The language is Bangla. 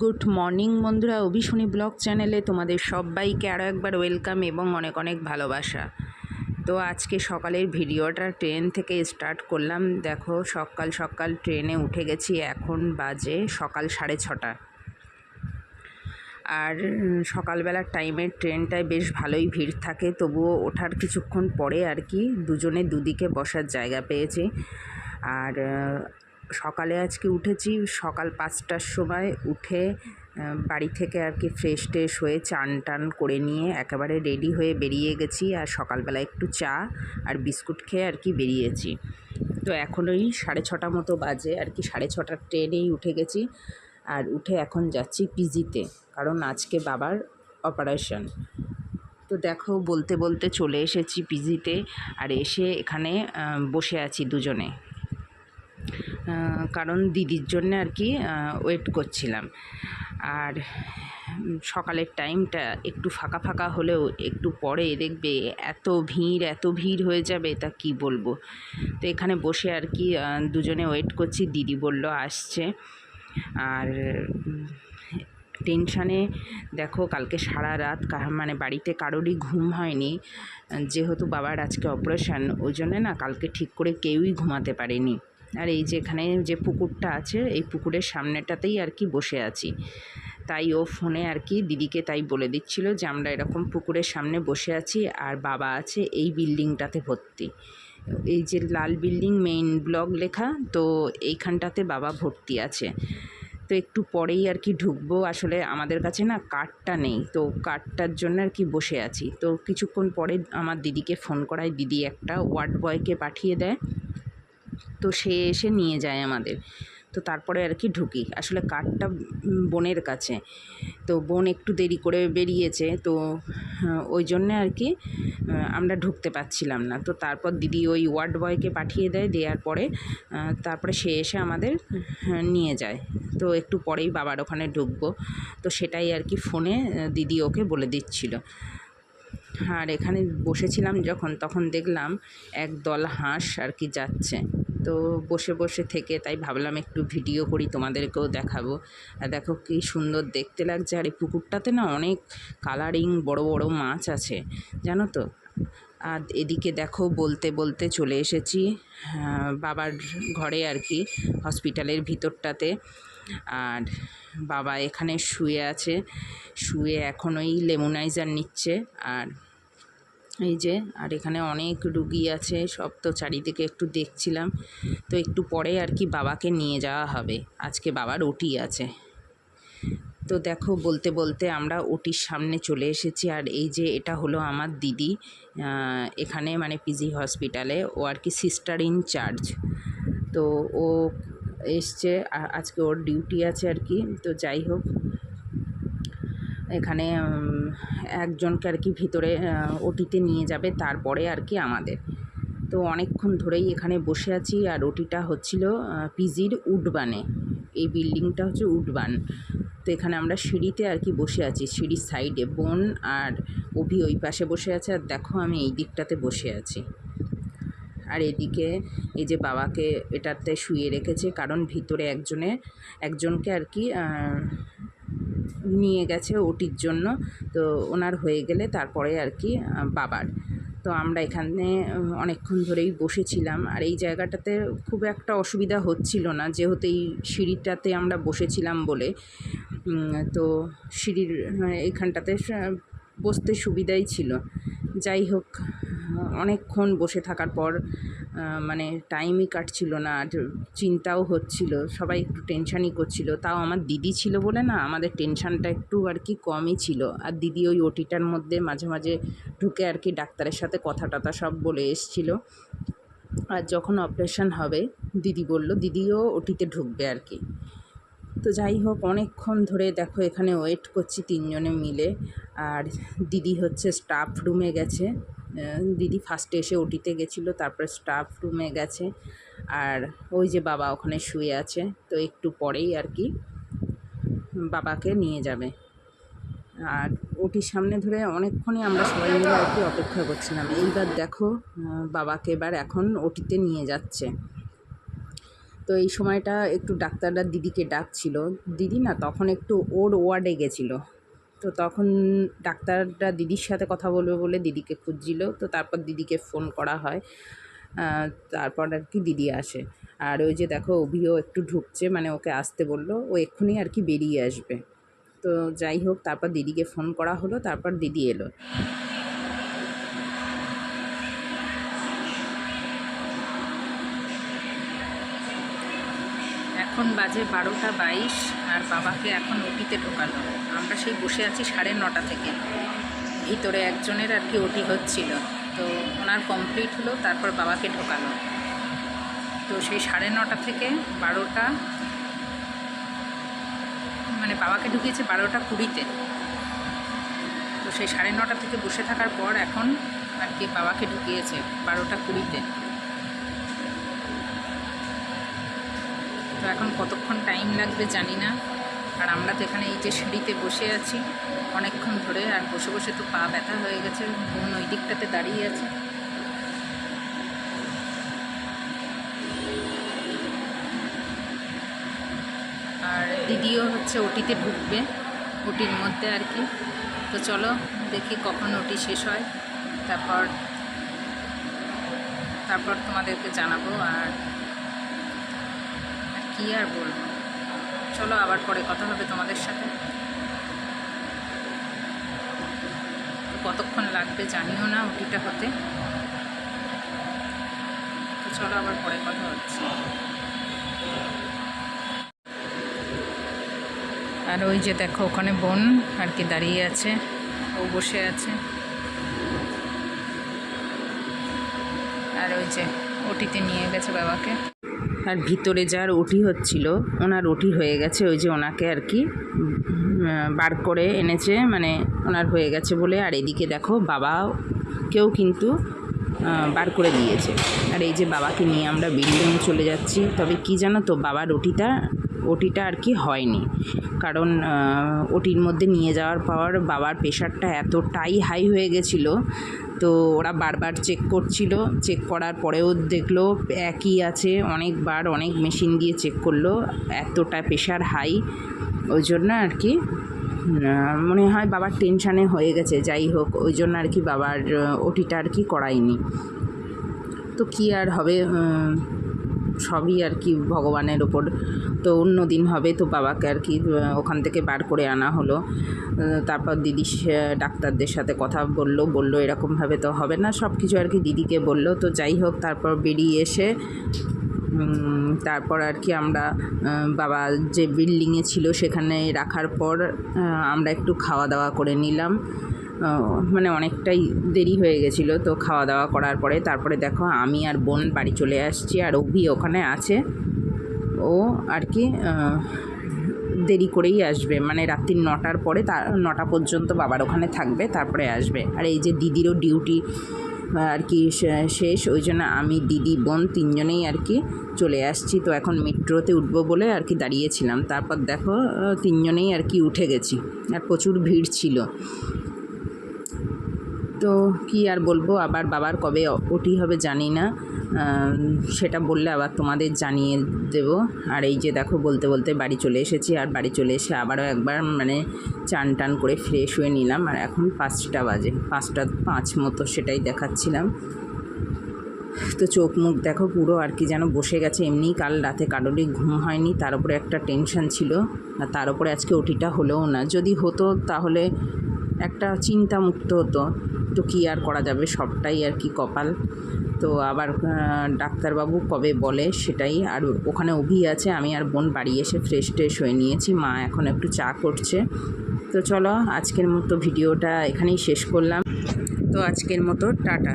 গুড মর্নিং বন্ধুরা, অভিশনী ব্লগ চ্যানেলে তোমাদের সবাইকে আরও একবার ওয়েলকাম এবং অনেক অনেক ভালোবাসা। তো আজকে সকালের ভিডিওটা ট্রেন থেকে স্টার্ট করলাম। দেখো, সকাল সকাল ট্রেনে উঠে গেছি, এখন বাজে সকাল সাড়ে ছটা। আর সকালবেলার টাইমের ট্রেনটায় বেশ ভালোই ভিড় থাকে, তবুও ওঠার কিছুক্ষণ পরে আর কি দুজনে দুদিকে বসার জায়গা পেয়েছি। আর সকালে আজকে উঠেছি, সকাল পাঁচটার সময় উঠে বাড়ি থেকে আর কি ফ্রেশ ট্রেশ হয়ে চান টান করে নিয়ে একেবারে রেডি হয়ে বেরিয়ে গেছি আর সকালবেলা একটু চা আর বিস্কুট খেয়ে আর কি বেরিয়েছি। তো এখন ওই সাড়ে ছটা মতো বাজে, আর কি সাড়ে ছটার ট্রেনেই উঠে গেছি আর উঠে এখন যাচ্ছি পিজিতে, কারণ আজকে বাবার অপারেশন তো দেখো বলতে বলতে চলে এসেছি পিজিতে আর এসে এখানে বসে আছি দুজনে। কারণ দিদির জন্য আর কি ওয়েট করছিলাম। আর সকালের টাইমটা একটু ফাঁকা ফাঁকা হলেও একটু পরে দেখবে এত ভিড় এত ভিড় হয়ে যাবে, তা কি বলব? তো এখানে বসে আর কি দুজনে ওয়েট করছি, দিদি বলল আসছে। আর টেনশানে দেখো কালকে সারা রাত মানে বাড়িতে কারোরই ঘুম হয়নি। যেহেতু বাবার আজকে অপারেশন ওই জন্যে না কালকে ঠিক করে কেউই ঘুমাতে পারেনি। আর এই যে এখানে যে পুকুরটা আছে, এই পুকুরের সামনেটাতেই আর কি বসে আছি। তাই ও ফোনে আর কি দিদিকে তাই বলে দিচ্ছিল যে, আমরা এরকম পুকুরের সামনে বসে আছি আর বাবা আছে এই বিল্ডিংটাতে ভর্তি। এই যে লাল বিল্ডিং, মেইন ব্লক লেখা, তো এইখানটাতে বাবা ভর্তি আছে। তো একটু পরেই আর কি ঢুকবো। আসলে আমাদের কাছে না কার্ডটা নেই, তো কার্ডটার জন্য আর কি বসে আছি। তো কিছুক্ষণ পরে আমার দিদিকে ফোন করায়, দিদি একটা ওয়ার্ড বয়কে পাঠিয়ে দেয়। তো সে এসে নিয়ে যায় আমাদের। তো তারপরে আর কি ঢুকি। আসলে কাঠটা বোনের কাছে। তো বোন একটু দেরি করে বেরিয়েছে। তো ওই জন্যে আর কি আমরা ঢুকতে পারছিলাম না। তো তারপর দিদি ওই ওয়ার্ড বয়কে পাঠিয়ে দেয়। দেওয়ার পরে তারপরে সে এসে আমাদের নিয়ে যায়। তো একটু পরেই বাবার ওখানে ঢুকবো। তো সেটাই আর কি ফোনে দিদি ওকে বলে দিচ্ছিল। আর এখানে বসেছিলাম যখন, তখন দেখলাম এক দল হাঁস আর কি যাচ্ছে। তো বসে বসে থেকে তাই ভাবলাম একটু ভিডিও করি, তোমাদেরকেও দেখাবো। আর দেখো কি সুন্দর দেখতে লাগছে। আর এই পুকুরটাতে না অনেক কালারিং বড় বড় মাছ আছে, জানো তো? আর এদিকে দেখো বলতে বলতে চলে এসেছি বাবার ঘরে আর কি হসপিটালের ভিতরটাতে। আর বাবা এখানে শুয়ে আছে, শুয়ে এখন ওই লেমোনাইজার নিচ্ছে। আর এই যে, আর এখানে অনেক রুগী আছে, সব তো চারিদিকে একটু দেখছিলাম। তো একটু পরে আর কি বাবাকে নিয়ে যাওয়া হবে। আজকে বাবার ওটি আছে। তো দেখো, বলতে বলতে আমরা ওটির সামনে চলে এসেছি, আর এই যে এটা হলো আমার দিদি। এখানে মানে পিজি হসপিটালে, ও আর কি সিস্টার ইন চার্জ তো ও এসছে আজকে ওর ডিউটি আছে আর কি। তো যাই হোক এখানে একজনকে আর কি ভিতরে ওটিতে নিয়ে যাবে, তারপরে আর কি আমাদের। তো অনেকক্ষণ ধরেই এখানে বসে আছি, আর ওটিটা হচ্ছিল পিজির উডবানে। এই বিল্ডিংটা হচ্ছে উডবান। তো এখানে আমরা সিঁড়িতে আর কি বসে আছি, সিঁড়ির সাইডে। বোন আর অভি ওই পাশে বসে আছে, আর দেখো আমি এই দিকটাতে বসে আছি। আর এদিকে এই যে বাবাকে এটাতে শুয়ে রেখেছে, কারণ ভিতরে একজনে, একজনকে আর কি নিয়ে গেছে ওটির জন্য। তো ওনার হয়ে গেলে তারপরে আর কি বাবার। তো আমরা এখানে অনেকক্ষণ ধরেই বসেছিলাম। আর এই জায়গাটাতে খুব একটা অসুবিধা হচ্ছিল না। যেহেতু এই সিঁড়িটাতে আমরা বসেছিলাম বলে তো সিঁড়ির এখানটাতে এইখানটাতে বসতে সুবিধাই ছিল। যাই হোক, অনেকক্ষণ বসে থাকার পর মানে টাইমই কাটছিল না, আর চিন্তাও হচ্ছিল, সবাই একটু টেনশানই করছিল। তাও আমার দিদি ছিল বলে না, আমাদের টেনশানটা একটু আর কি কমই ছিল। আর দিদি ওই ওটিটার মধ্যে মাঝে মাঝে ঢুকে আর কি ডাক্তারের সাথে কথা টথা সব বলে এসছিল। আর যখন অপারেশন হবে, দিদি বলল, দিদিও ওটিতে ঢুকবে আর কি। তো যাই হোক, অনেকক্ষণ ধরে দেখো এখানে ওয়েট করছি তিনজনে মিলে। আর দিদি হচ্ছে স্টাফ রুমে গেছে। দিদি ফার্স্টে এসে ওটিতে গেছিল, তারপরে স্টাফ রুমে গেছে। আর ওই যে বাবা ওখানে শুয়ে আছে, তো একটু পরেই আর কি বাবাকে নিয়ে যাবে। আর ওটির সামনে ধরে অনেকক্ষণই আমরা সবাই মিলে আর কি অপেক্ষা করছিলাম। এইবার দেখো বাবাকে এবার এখন ওটিতে নিয়ে যাচ্ছে। তো এই সময়টা একটু ডাক্তাররা দিদিকে ডাকছিল। দিদি না তখন একটু ওর ওয়ার্ডে গেছিল। তো তখন ডাক্তাররা দিদির সাথে কথা বলবে বলে দিদিকে খুঁজছিল। তো তারপর দিদিকে ফোন করা হয়। তারপর আর কি দিদি আসে। আর ওই যে দেখো অভিও একটু ঢুকছে মানে ওকে আসতে বলল। ও এক্ষুনি আর কি বেরিয়ে আসবে। তো যাই হোক, তারপর দিদিকে ফোন করা হলো, তারপর দিদি এলো। এখন বাজে বারোটা বাইশ আর বাবাকে এখন ওটিতে ঢোকালো। আমরা সেই বসে আছি সাড়ে নটা থেকে। ভিতরে একজনের আর কি ওটি হচ্ছিল। তো ওনার কমপ্লিট হলো, তারপর বাবাকে ঢোকালো। তো সেই সাড়ে নটা থেকে বারোটা মানে বাবাকে ঢুকিয়েছে বারোটা কুড়িতে। তো সেই সাড়ে নটা থেকে বসে থাকার পর এখন আর কি বাবাকে ঢুকিয়েছে বারোটা কুড়িতে। এখন কতক্ষণ টাইম লাগবে জানি না। আর আমরা তো এখানে এই যে সিঁড়িতে বসে আছি, অনেকক্ষণ ধরে আর বসে বসে তো পা ব্যথা হয়ে গেছে, বোন ওই দিকটাতে দাঁড়িয়ে আছে। আর দিদিও হচ্ছে ওটিতে ঢুকবে, ওটির মধ্যে আর কি। তো চলো দেখি কখন ওটি শেষ হয়। তারপর তারপর তোমাদেরকে জানাব আর কি আর বলব? চলো আবার পরে কথা হবে তোমাদের সাথে। কতক্ষণ লাগবে জানিও না ওটিটা হতে। তো চলো আবার পরে কথা হচ্ছে। আর ওই যে দেখো, ওখানে বোন আর কি দাঁড়িয়ে আছে, ও বসে আছে। আর ওই যে ওটিতে নিয়ে গেছে বাবাকে। আর ভিতরে যার ওটি হচ্ছিল ওনার ওটি হয়ে গেছে, ওই যে ওনাকে আর কি বার করে এনেছে মানে ওনার হয়ে গেছে বলে। আর এদিকে দেখো বাবা কেউ কিন্তু বার করে দিয়েছে। আর এই যে বাবাকে নিয়ে আমরা বিল্ডিং চলে যাচ্ছি। তবে কি জানো তো বাবার ওটিটা ওটিটা আর কি হয়নি। কারণ ওটির মধ্যে নিয়ে যাওয়ার পর বাবার প্রেশারটা এতটাই হাই হয়ে গেছিল, তো ওরা বারবার চেক করছিল। চেক করার পরেও দেখল একই আছে, অনেকবার অনেক মেশিন দিয়ে চেক করল, এতটা প্রেশার হাই। ওই জন্য আর কি মনে হয় বাবার টেনশানে হয়ে গেছে, যাই হোক, ওই জন্য আর কি বাবার ওটিটা আর কি করায়নি। তো কি আর হবে সবই আর কি ভগবানের ওপর। তো অন্য দিন হবে তো বাবাকে আর কি ওখান থেকে বার করে আনা হলো। তারপর দিদি ডাক্তারদের সাথে কথা বলল বলল এরকমভাবে তো হবে না সব কিছু আর কি দিদিকে বলল। তো যাই হোক, তারপর বেরিয়ে এসে তারপর আর কি আমরা বাবা যে বিল্ডিংয়ে ছিল সেখানে রাখার পর আমরা একটু খাওয়া দাওয়া করে নিলাম। মানে অনেকটাই দেরি হয়ে গেছিল তো খাওয়া দাওয়া করার পরে। তারপরে দেখো আমি আর বোন বাড়ি চলে আসছি আর অভি ওখানে আছে। ও আর কি দেরি করেই আসবে। মানে রাত্রি নটার পরে তার, নটা পর্যন্ত বাবার ওখানে থাকবে, তারপরে আসবে। আর এই যে দিদিরও ডিউটি আর কি শেষ, ওই জন্য আমি দিদি, বোন তিনজনেই আর কি চলে আসছি। তো এখন মেট্রোতে উঠবো বলে আর কি দাঁড়িয়েছিলাম। তারপর দেখো তিনজনেই আর কি উঠে গেছি। আর প্রচুর ভিড় ছিল। তো কি আর বলব, আবার বাবার কবে ওটি হবে জানি না। সেটা বললে আবার তোমাদের জানিয়ে দেব। আর এই যে দেখো, বলতে বলতে বাড়ি চলে এসেছি, আর বাড়ি চলে এসে আবারও একবার মানে চান টান করে ফ্রেশ হয়ে নিলাম। আর এখন পাঁচটা বাজে, পাঁচটা পাঁচ মতো সেটাই দেখাচ্ছিলাম। তো চোখ মুখ দেখো, পুরো আর কি যেন বসে গেছে। এমনি কাল রাতে কারোরই ঘুম হয়নি, তার উপরে একটা টেনশন ছিল। আর তার উপরে আজকে ওটিটা হলেও না। যদি হতো তাহলে একটা চিন্তা মুক্ত হতো তো কী আর করা যাবে, সবটাই আর কি কপাল। তো আবার ডাক্তারবাবু কবে বলে সেটাই। আর ওখানে অভি আছে, আমি আর বোন বাড়ি এসে ফ্রেশ ট্রেশ হয়ে নিয়েছি, মা এখন একটু চা করছে। তো চলো, আজকের মতো ভিডিওটা এখানেই শেষ করলাম। তো আজকের মতো, টাটা।